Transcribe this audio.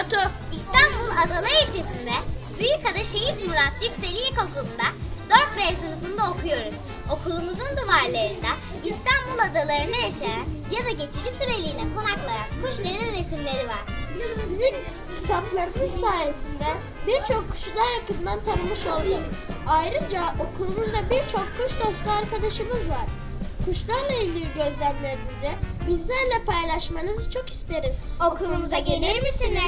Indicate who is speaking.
Speaker 1: Batu.
Speaker 2: İstanbul Adalar ilçesinde Büyükada Şehit Murat Yükseli İlkokulu'nda 4B sınıfında okuyoruz. Okulumuzun duvarlarında İstanbul adalarında yaşayan ya da geçici süreliğine konaklayan kuşların resimleri var.
Speaker 1: Sizin kitaplarınız sayesinde birçok kuşu daha yakından tanımış oldum. Ayrıca okulumuzda birçok kuş dostu arkadaşımız var. Kuşlarla ilgili gözlemlerinizi bizlerle paylaşmanızı çok isteriz. Okulumuza gelir misiniz?